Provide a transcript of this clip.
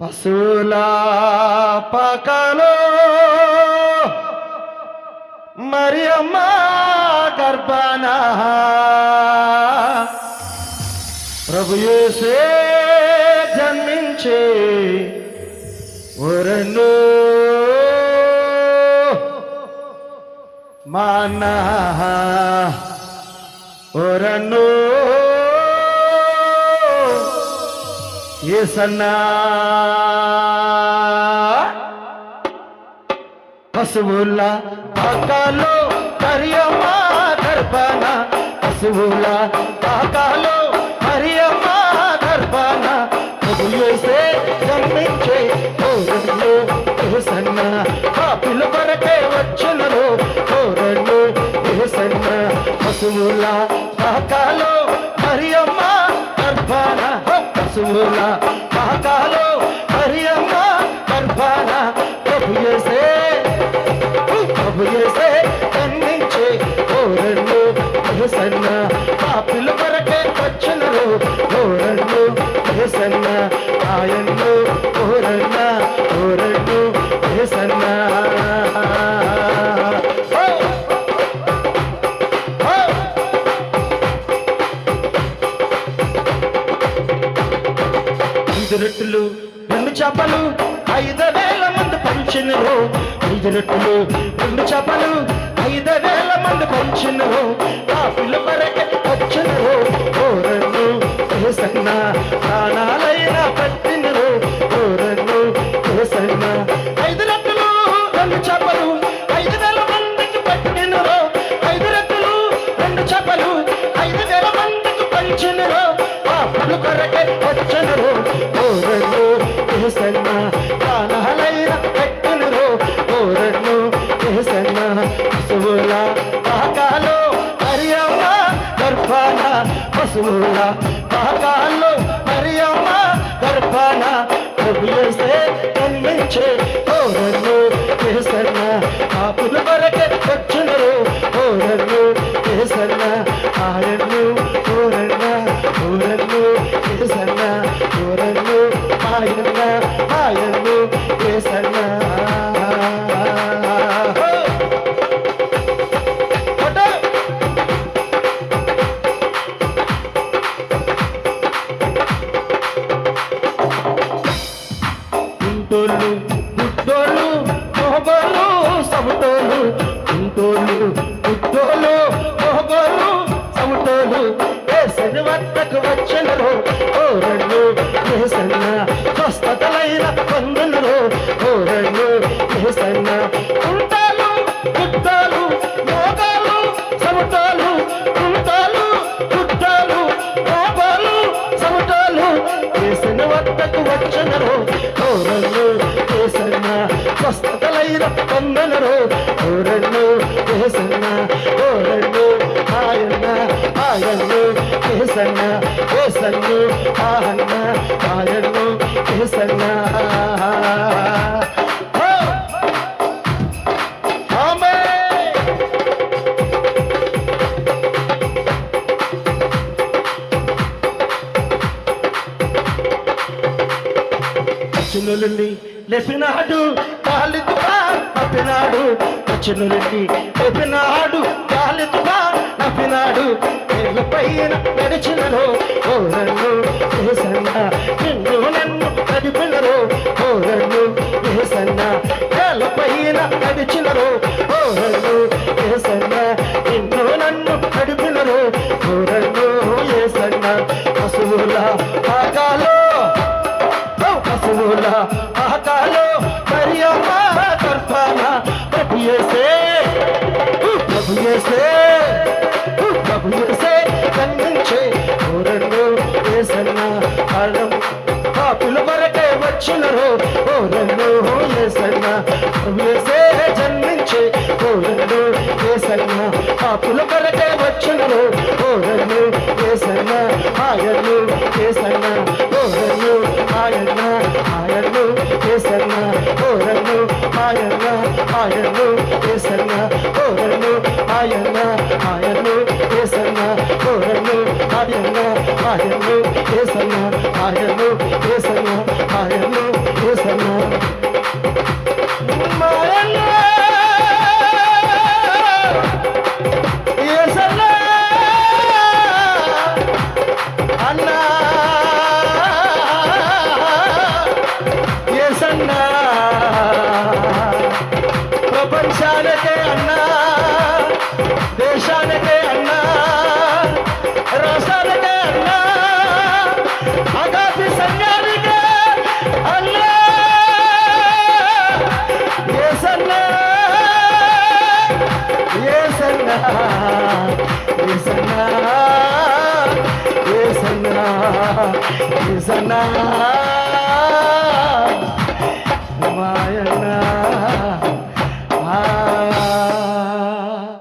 పశువుల పకలో మరి అమ్మ గర్భన. ప్రభు యేసే జన్మించే ఒరను మన ఒరను ఏసన్నా? పశువుల పాకాలో మరియమ్మ దర్పణ. పశువుల పాకాలో మరియమ్మ దర్పణ. పొగులేసే జన్మించే ఓరన్ను ఏసన్న. పాపిల కొరకే వచ్చులలో ఓరన్ను ఏసన్న. పశువుల పాకాలో పశువుల పాకాలో మరియమ్మ గర్భాన ప్రభు యేసే. ప్రభు యేసే జన్మించే ఓరన్ను ఏసన్న పాపిల కొరకే ఆయన్ను ఐదు రొట్టెలు రెండు చేపలు ఐదు వేల మంది పంచినరు. ఐదు రొట్టెలు రెండు చేపలు ఐదు వేల మంది పంచినరు. ఆ పశువుల పాకాల్లో మరియమ్మ గర్భాన ప్రభు యేసే జన్మించే ఓరన్ను పాపుల వరకే వచ్చునరు ఓరన్ను ఏసన్న ఆయన్ను ఓరన్న ఓరన్ను ఏసన్న ఓరన్ను ఆయన్న ఆయన్ను ఏసన్న కుంటోళ్ళు పుట్టోళ్ళు మొహగోళ్ళు సముటోళ్ళు కుంటోళ్ళు పుట్టోళ్ళు మొహగోళ్ళు సముటోళ్ళు ఏ శనివత్తకు వచ్చినరు ఓ రెండు ఏ సన్న స్వస్థతలైన పొందనరు ఓ రెండు స్వస్థతలైన పొందనరు ఓరన్ను కేసన్న ఓరన్ను ఆయన్న ఆయన్ను కేసన్న కేసన్ను ఆహన్న ఆయన్ను కేసన్న ఆమేన్ చిన్నులుండి లేపినాడు కాలితుగా నప్పినాడు రెడ్డి లేపినాడు గాలితుగా నప్పినాడు నేల పైన నడిచినరు ఓ నన్ను ఏసన్న నిన్ను నన్ను నడిపినరు ఓ నన్ను ఏసన్న నేల పైన నడిచినరు ఓ నన్ను ఏసన్న నిన్ను నన్ను నడిపినరు ఓ నన్ను ఏసన్న. పశువుల ఆగాలో పశువుల ప్రభు యేసే ప్రభు యేసే ప్రభు యేసే కన్నించే ఓరన్ను ఏసన్న కారణం పాపుల వరకే ఏసన్న ఆయన ఆయన ఏసన్న ఓరను ఆయన ఆయన ఏసన్న ఓరను ఆయన ఆయన ఏసన్న ఆయన ఏసన్న ఆయన ఏసన్న మాయన్న ప్రపంచానికే అన్నా దేశానికే అన్నా రాష్ట్రానికే అన్నా అగాపి సంఘానికే అన్నా ఏసన్నా ఏసన్నా ఏసన్నా ఏసన్నా ఏసన్నా.